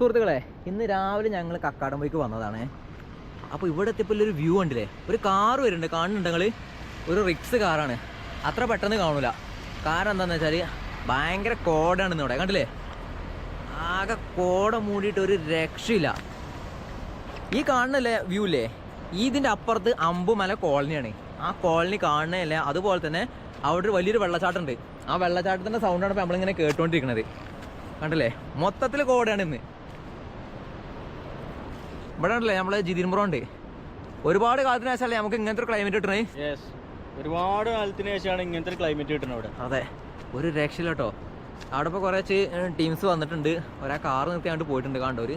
സുഹൃത്തുക്കളെ ഇന്ന് രാവിലെ ഞങ്ങൾ കക്കാടംപോയിക്ക് വന്നതാണ്. അപ്പോൾ ഇവിടെ എത്തിയപ്പോൾ ഒരു വ്യൂ ഉണ്ടല്ലേ ഒരു കാർ വരുന്നുണ്ട് കാണുന്നുണ്ടെങ്കിൽ ഒരു റിക്സ് കാറാണ് അത്ര പെട്ടെന്ന് കാണൂല. കാരണം എന്താണെന്ന് വെച്ചാൽ ഭയങ്കര കോടാണ് ഇന്നിവിടെ കണ്ടില്ലേ? ആകെ കോട മൂടിയിട്ട് ഒരു രക്ഷയില്ല. ഈ കാണുന്നല്ലേ വ്യൂ ഇല്ലേ? ഇതിന്റെ അപ്പുറത്ത് അമ്പുമല കോളനിയാണ്. ആ കോളനി കാണുന്നതല്ലേ? അതുപോലെ തന്നെ അവിടെ വലിയൊരു വെള്ളച്ചാട്ടമുണ്ട് ആ വെള്ളച്ചാട്ടത്തിന്റെ സൗണ്ടാണ് ഇപ്പോൾ നമ്മളിങ്ങനെ കേട്ടുകൊണ്ടിരിക്കുന്നത് കണ്ടില്ലേ? മൊത്തത്തിൽ കോടയാണ് ഇന്ന്. ഇവിടെ ഉണ്ടല്ലേ നമ്മളെ ജിതിൻപുറം ഉണ്ട് ഒരുപാട് കാലത്തിന് ശേഷമല്ലേ നമുക്ക് ഇങ്ങനത്തെ ഒരു ക്ലൈമറ്റ് കിട്ടണേ? ഒരുപാട് കാലത്തിന് ശേഷമാണ് ഇങ്ങനത്തെ ഒരു ക്ലൈമറ്റ് കിട്ടണത് അവിടെ അതെ. ഒരു രക്ഷയില്ല കേട്ടോ അവിടെ ഇപ്പോൾ കുറച്ച് ടീംസ് വന്നിട്ടുണ്ട്. ഒരാ കാർ നിർത്തി അങ്ങോട്ട് പോയിട്ടുണ്ട് കണ്ടോ? ഒരു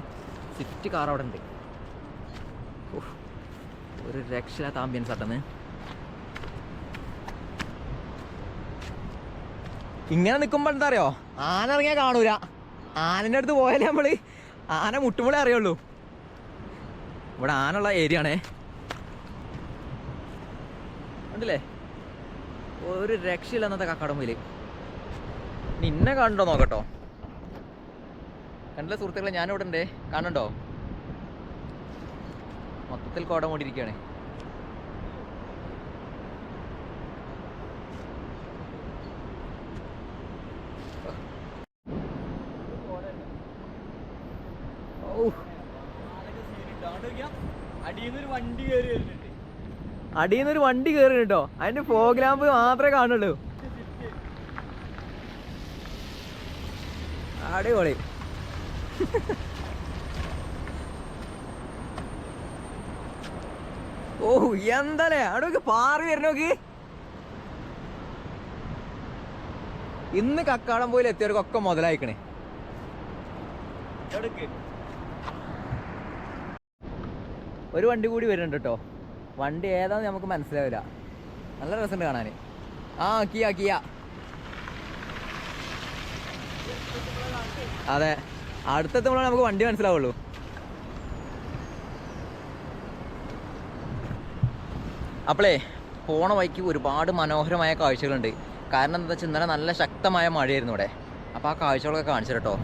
സ്വിഫ്റ്റ് കാർ അവിടെ ഉണ്ട്. ഒരു രക്ഷയില്ലാത്ത ആംബിയൻസ് ആട്ടെന്ന്. ഇങ്ങനെ നിൽക്കുമ്പോൾ എന്താ അറിയോ? ആന ഇറങ്ങിയാൽ കാണൂല. ആനന്റെ അടുത്ത് പോയാലേ നമ്മൾ ആന മുട്ടുമ്പോഴേ അറിയുള്ളൂ. ഇവിടെ ആനുള്ള ഏരിയ ആണേ ഉണ്ടല്ലേ ഒരു രക്ഷയില്ല എന്നത്തെ കക്കാടമ്പയിൽ നിന്നെ കണ്ടോ നോക്കട്ടോ. കണ്ടില്ല സുഹൃത്തുക്കളെ ഞാനിവിടെ ഉണ്ട് കാണണ്ടോ മൊത്തത്തിൽ കോട മൂടിയിരിക്കുകയാണ് ഔ, അടിയിൽ ഒരു വണ്ടി കയറി വരുന്നുണ്ട് അടിയിൽ നിന്ന് ഒരു വണ്ടി കയറി കേട്ടോ അതിന്റെ ഫോഗ് ലാമ്പ് മാത്രമേ കാണുള്ളൂ. അടിപൊളി. ഓ എന്താലേ? അവിടെ പാറി വരണോക്ക് ഇന്ന് കക്കാടം പോയിൽ എത്തിയവർക്കൊക്കെ മുതലായിക്കണേ. ഒരു വണ്ടി കൂടി വരുന്നുണ്ട് കേട്ടോ വണ്ടി ഏതാന്ന് നമുക്ക് മനസ്സിലാവില്ല. നല്ല രസമുണ്ട് കാണാൻ. ആ കിയ കിയ. അതെ. അടുത്തെത്തുമ്പോഴാണ് നമുക്ക് വണ്ടി മനസ്സിലാവുള്ളൂ. അപ്പോളേ പോണ വഴിക്ക് ഒരുപാട് മനോഹരമായ കാഴ്ചകളുണ്ട്. കാരണം എന്താ വെച്ചാൽ ഇന്നലെ നല്ല ശക്തമായ മഴയായിരുന്നു ഇവിടെ. അപ്പോൾ ആ കാഴ്ചകളൊക്കെ കാണിച്ചു കേട്ടോ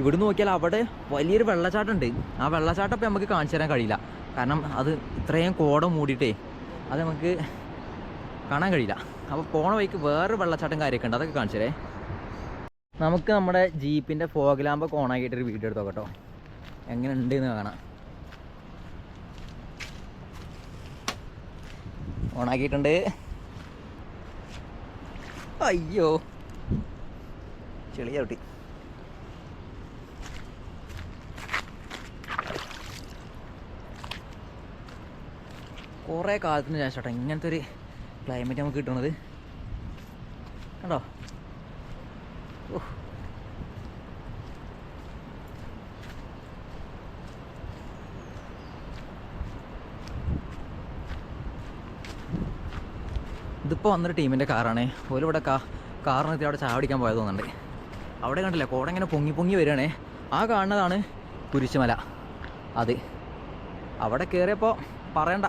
ഇവിടുന്ന് നോക്കിയാൽ അവിടെ വലിയൊരു വെള്ളച്ചാട്ടം ഉണ്ട് ആ വെള്ളച്ചാട്ടം ഇപ്പം നമുക്ക് കാണിച്ചു തരാൻ കഴിയില്ല. കാരണം അത് ഇത്രയും കോട മൂടിയിട്ടേ അത് നമുക്ക് കാണാൻ കഴിയില്ല. അപ്പോൾ പോണ വഴിക്ക് വേറൊരു വെള്ളച്ചാട്ടം കാര്യമൊക്കെ ഉണ്ട്. അതൊക്കെ കാണിച്ചേ നമുക്ക് നമ്മുടെ ജീപ്പിന്റെ ഫോഗിലാമ്പ് ലാമ്പൊക്കെ ഓണാക്കിയിട്ടൊരു വീഡിയോ എടുത്തോ കേട്ടോ. എങ്ങനെ ഉണ്ട് എന്ന് കാണാം ഓണാക്കിയിട്ടുണ്ട് അയ്യോ. ചെളി ചവിട്ടി കുറേ കാലത്തിന് ശേഷം കേട്ടോ ഇങ്ങനത്തെ ഒരു ക്ലൈമറ്റ് നമുക്ക് കിട്ടുന്നത് കണ്ടോ? ഉഫ്. ഇതിപ്പോൾ വന്നൊരു ടീമിന്റെ കാറാണ്. ഇവിടെ കാ കാർ നിർത്തി അവിടെ ചാവടിക്കാൻ പോയത് തോന്നുന്നുണ്ട്. അവിടെ കണ്ടില്ല കോട ഇങ്ങനെ പൊങ്ങി പൊങ്ങി വരികയാണേ. ആ കാണുന്നതാണ് കുരിശുമല. അത്. അവിടെ കയറിയപ്പോൾ പറയണ്ട.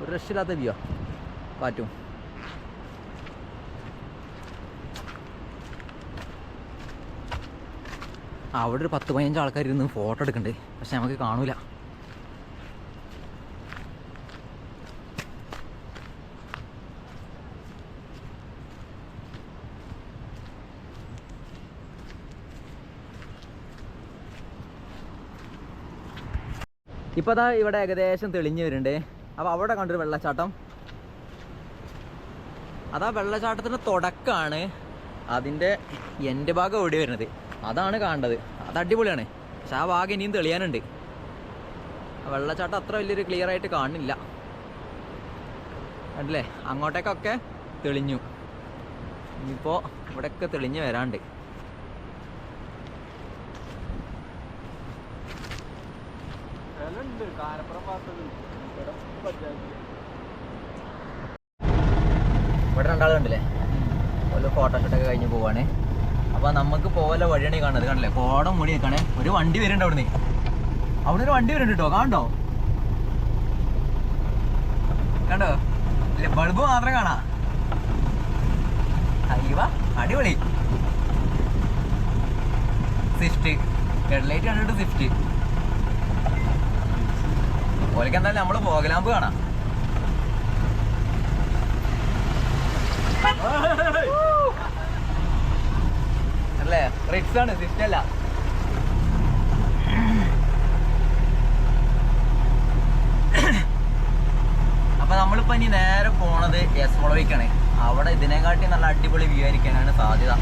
ഒരു രക്ഷയില്ലാത്ത വ്യൂ കാറ്റും. അവിടെ ഒരു പത്ത് പതിനഞ്ച് ആൾക്കാർ ഇരുന്ന് ഫോട്ടോ എടുക്കുന്നുണ്ട് പക്ഷെ നമുക്ക് കാണൂല. ഇപ്പൊ അതാ ഇവിടെ ഏകദേശം തെളിഞ്ഞു വരുന്നുണ്ട്. അപ്പൊ അവിടെ കണ്ടൊരു വെള്ളച്ചാട്ടം. അതാ വെള്ളച്ചാട്ടത്തിന്റെ തുടക്കാണ് അതിന്റെ എന്റെ ഭാഗം ഓടി വരുന്നത്? അതാണ് കാണേണ്ടത്. അത് അടിപൊളിയാണ്. പക്ഷെ ആ ഭാഗം ഇനിയും തെളിയാനുണ്ട്. വെള്ളച്ചാട്ടം അത്ര വലിയൊരു ക്ലിയർ ആയിട്ട് കാണുന്നില്ല. കണ്ടില്ലേ? അങ്ങോട്ടേക്കൊക്കെ തെളിഞ്ഞു. ഇനിയിപ്പോൾ ഇവിടെയൊക്കെ തെളിഞ്ഞ് വരാണ്ട് കാരപ്പുറം ഭാഗത്തുണ്ട്. ഇവിടെ രണ്ടാൾ കണ്ടില്ലേ? ഒരു ഫോട്ടോഷൂട്ടൊക്കെ കഴിഞ്ഞ് പോവാണ്. അപ്പൊ നമുക്ക് പോകാനുള്ള വഴിയാണ് കാണുന്നത്. കണ്ടില്ലേ? കോടം മൂടി നിൽക്കണേ. ഒരു വണ്ടി വരുന്നുണ്ട് അവിടുന്ന്. അവിടെ ഒരു വണ്ടി വരുന്നുണ്ട് കേട്ടോ. കാണണ്ടോ കണ്ടോ? ഇല്ല ബൾബ് മാത്രം കാണാ. അയ്യവ അടിപൊളി. സ്വിഫ്റ്റ് ഹെഡ്ലൈറ്റ് കണ്ടിട്ട് സ്വിഫ്റ്റ് ഓലക്ക് എന്തായാലും നമ്മൾ പോകലാമ്പ് കാണാം. അല്ലേ? റിക്സ് ആണ് സിഫ്റ്റ് അല്ല. അപ്പൊ നമ്മളിപ്പോ ഇനി നേരെ പോണത് എസ് മുളവിക്കാണ് അവിടെ ഇതിനെക്കാട്ടി നല്ല അടിപൊളി വ്യൂ ആയിരിക്കാനാണ് സാധ്യത.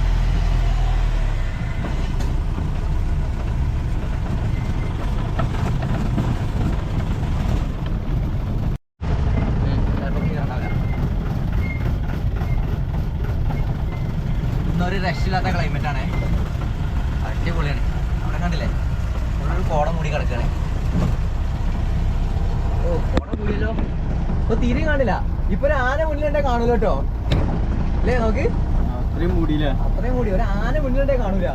രക്ഷയില്ലാത്ത ക്ലൈമറ്റ് ആണ്. അടിപൊളിയാണ്. അവിടെ കണ്ടില്ലേ? ഒരു കോടം മൂടി കിടക്കുകയാണ് ഓ കോട മൂടിയല്ലോ. ഇപ്പൊ തീരെ കാണില്ല. ഇപ്പൊ ഒരു ആന മുന്നിലുണ്ടേ കാണൂല കേട്ടോ. അല്ലേ നോക്ക്? അത്രയും മൂടിയില്ല? അത്രയും കൂടി ഒരു ആന മുന്നിലുണ്ടേ കാണൂല.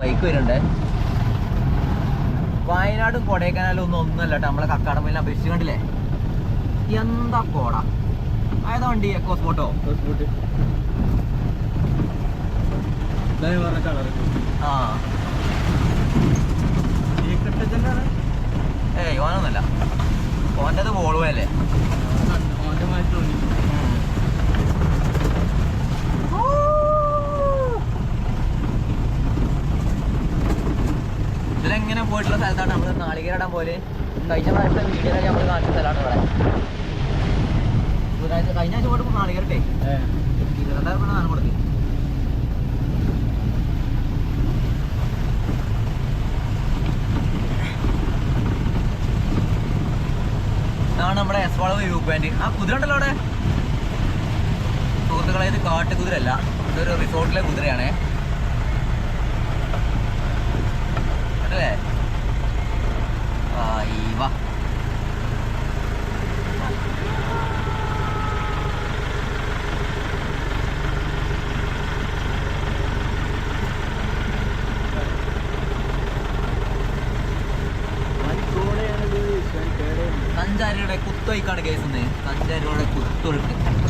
ബൈക്ക് വരുന്നുണ്ട്. വയനാടും കൊടൈക്കനാലും ഒന്നും ഒന്നല്ല കേട്ടോ. നമ്മളെ കക്കാടം പോയി അപേക്ഷിച്ച് കണ്ടില്ലേ? എന്താ കോട? ആയതാ വണ്ടി? എക്കോ സ്പോട്ടോ പറഞ്ഞ കളർ ആ. ഏയ് ഓനൊന്നല്ല ഓന്റെ അത് വോൾവോ അല്ലേ ഇതിലെങ്ങനെ പോയിട്ടുള്ള സ്ഥലത്താണ് നമ്മൾ നാളികേരടാൻ പോലെ. കഴിഞ്ഞ പ്രാവശ്യത്തെ വീഡിയോയിലൊക്കെ നമ്മൾ കാണിച്ച സ്ഥലമാണ് ഇവിടെ. ബുധനാഴ്ച കഴിഞ്ഞ ആഴ്ച പോയിട്ട് നാളികേരട്ടെ ഇരുപത്തിരണ്ടായിരം രൂപ സാധനം കൊടുത്തു. ഇതാണ് നമ്മുടെ എസ് വളവ് വ്യൂ പോയിന്റ് ആ കുതിര ഉണ്ടല്ലോ അവിടെ. സുഹൃത്തുക്കളെ ഇത് ഇതൊരു റിസോർട്ടിലെ കുതിരയാണേ. അല്ലേ? വാ സഞ്ചാരിയുടെ കുത്തൊയ്ക്കാണ് കേസ് സഞ്ചാരിയുടെ കുത്തൊഴുക്ക്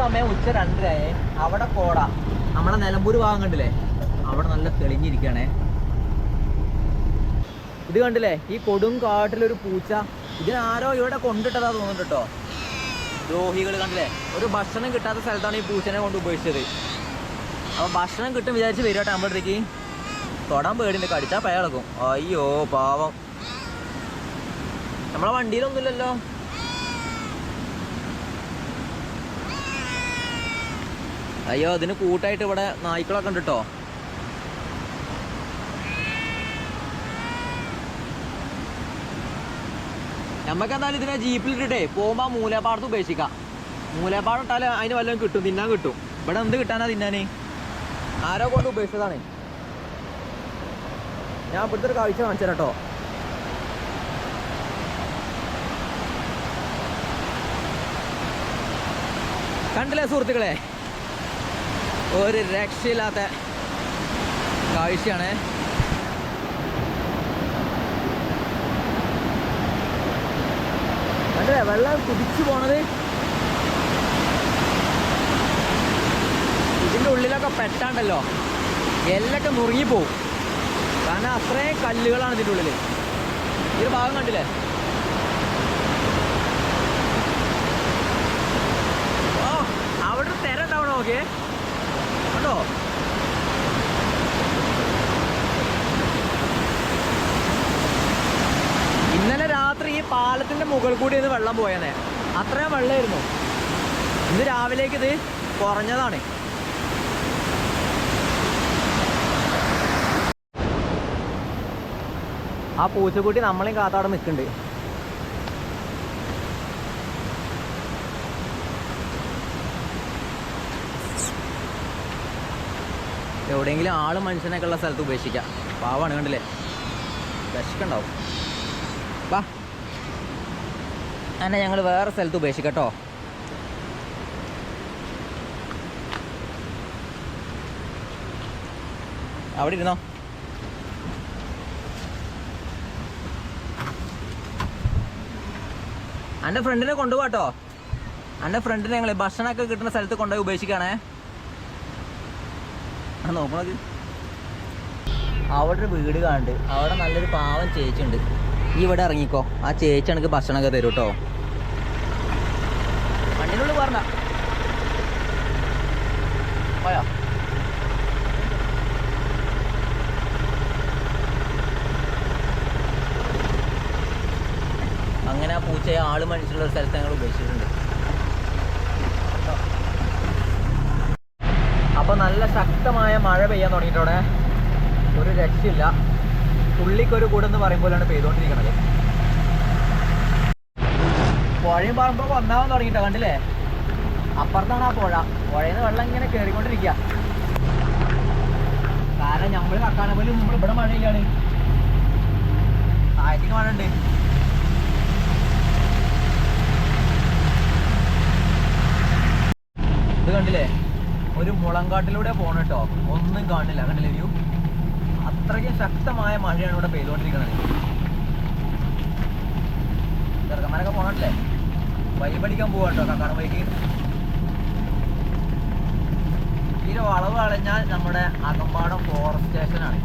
സമയം ഉച്ച രണ്ടരയായേ. അവിടെ കോട നമ്മളെ നിലമ്പൂർ ഭാഗം കണ്ടില്ലേ? അവിടെ നല്ല തെളിഞ്ഞിരിക്കണേ. ഇത് കണ്ടില്ലേ? ഈ കൊടും കാട്ടിലൊരു പൂച്ച. ഇതിനാരോ ഇവിടെ കൊണ്ടിട്ടതാ തോന്നുന്നുണ്ട് കേട്ടോ ദ്രോഹികൾ കണ്ടില്ലേ? ഒരു ഭക്ഷണം കിട്ടാത്ത സ്ഥലത്താണ് ഈ പൂച്ചനെ കൊണ്ട് ഉപയോഗിച്ചത് അപ്പൊ ഭക്ഷണം കിട്ടും വിചാരിച്ച് വരും കേട്ടോ നമ്മുടെ തൊടാൻ പേടിണ്ട് കടിച്ചാൽ പയളക്കും അയ്യോ പാവം. നമ്മളെ വണ്ടിയിലൊന്നുമില്ലല്ലോ. അയ്യോ അതിന് കൂട്ടായിട്ട് ഇവിടെ നായ്ക്കളൊക്കെ ഉണ്ട് കേട്ടോ നമുക്ക് എന്തായാലും ഇതിനെ ജീപ്പിലിട്ടിട്ടേ പോകുമ്പോൾ മൂലപ്പാടത്ത് ഉപേക്ഷിക്കാം. മൂലപ്പാടം ഇട്ടാൽ അതിന് വല്ലതും കിട്ടും തിന്നാൻ കിട്ടും. ഇവിടെ എന്ത് കിട്ടാനാ തിന്നാന്? ആരോ കൊണ്ട് ഉപേക്ഷിച്ചതാണ്. ഞാൻ ഇവിടുത്തെ ഒരു കാഴ്ച കാണിച്ചു കേട്ടോ കണ്ടില്ലേ സുഹൃത്തുക്കളെ? ഒരു രക്ഷയില്ലാത്ത കാഴ്ചയാണ്. അല്ല വെള്ളം കുതിച്ചു പോണത്? ഇതിന്റെ ഉള്ളിലൊക്കെ പെട്ടാണ്ടല്ലോ. എല്ലൊക്കെ മുറുങ്ങിപ്പോവും കാരണം അത്രയും കല്ലുകളാണ് ഇതിന്റെ ഉള്ളിൽ ഈ ഒരു ഭാഗം കണ്ടില്ലേ? ഓ അവിടെ തിര ഉണ്ടാവണം നോക്കിയേ? കണ്ടോ പാലത്തിന്റെ മുകൾ കൂടി ഇത് വെള്ളം പോയെന്നേ അത്രയും വെള്ളമായിരുന്നു ഇന്ന് രാവിലേക്ക് ഇത് കുറഞ്ഞതാണ്. ആ പൂച്ചക്കുട്ടി നമ്മളെയും കാത്താടെ നിൽക്കുന്നുണ്ട് എവിടെയെങ്കിലും ആൾ മനുഷ്യനൊക്കെ ഉള്ള സ്ഥലത്ത് ഉപേക്ഷിക്കാം. പാവാണ് കണ്ടില്ലേ? വിശക്കുണ്ടാവും വാ. അന്നെ ഞങ്ങൾ വേറെ സ്ഥലത്ത് ഉപേക്ഷിക്കട്ടോ. അവിടെ ഇരുന്നോ? എന്റെ ഫ്രണ്ടിനെ കൊണ്ടുപോകട്ടോ എന്റെ ഫ്രണ്ടിനെ ഞങ്ങൾ ഭക്ഷണമൊക്കെ കിട്ടുന്ന സ്ഥലത്ത് കൊണ്ടുപോയി ഉപേക്ഷിക്കണേ നോക്കണത്. അവിടെ ഒരു വീട് കാണുന്നുണ്ട് അവിടെ നല്ലൊരു പാവം ചേച്ചി ഉണ്ട് ഈ ഇവിടെ ഇറങ്ങിക്കോ. ആ ചേച്ചി എനിക്ക് ഭക്ഷണമൊക്കെ തരും കേട്ടോ വണ്ടിനുള്ളിൽ പറഞ്ഞ പോയോ? അങ്ങനെ ആ പൂച്ചയെ ആൾ മനുഷ്യരുള്ള സ്ഥലത്ത് ഞങ്ങൾ ഉപേക്ഷിച്ചിട്ടുണ്ട് അപ്പൊ നല്ല ശക്തമായ മഴ പെയ്യാൻ തുടങ്ങിയിട്ടോടെ ഒരു രക്ഷയില്ല. തുള്ളിക്കൊരു കൂടെന്ന് പറയുമ്പോഴാണ് പെയ്തുകൊണ്ടിരിക്കണത് പുഴയും പറമ്പോ ഒന്നാവാൻ തുടങ്ങിട്ടോ കണ്ടില്ലേ? അപ്പുറത്താണ് ആ പുഴ. പുഴയിൽ വെള്ളം ഇങ്ങനെ കയറിക്കൊണ്ടിരിക്കുക കാരണം നമ്മൾ കക്കാന പോലും നമ്മൾ ഇവിടെ മഴയില്ലാണ് താഴത്തേക്ക് മഴ ഉണ്ട്. ഇത് കണ്ടില്ലേ? ഒരു മുളങ്കാട്ടിലൂടെ പോണ കേട്ടോ ഒന്നും കാണില്ല കണ്ടില്ലേ വ്യൂ? അത്രയ്ക്ക് ശക്തമായ മഴയാണ് ഇവിടെ പെയ്തുകൊണ്ടിരിക്കുന്നത്. ചെറുക്കന്മാരൊക്കെ പോണല്ലേ വൈബടിക്കാൻ പോവാ കേട്ടോ കക്കാട വൈക്ക് ഈ വളവ് കളഞ്ഞാൽ നമ്മുടെ അകമ്പാടം ഫോറസ്റ്റ് സ്റ്റേഷനാണ്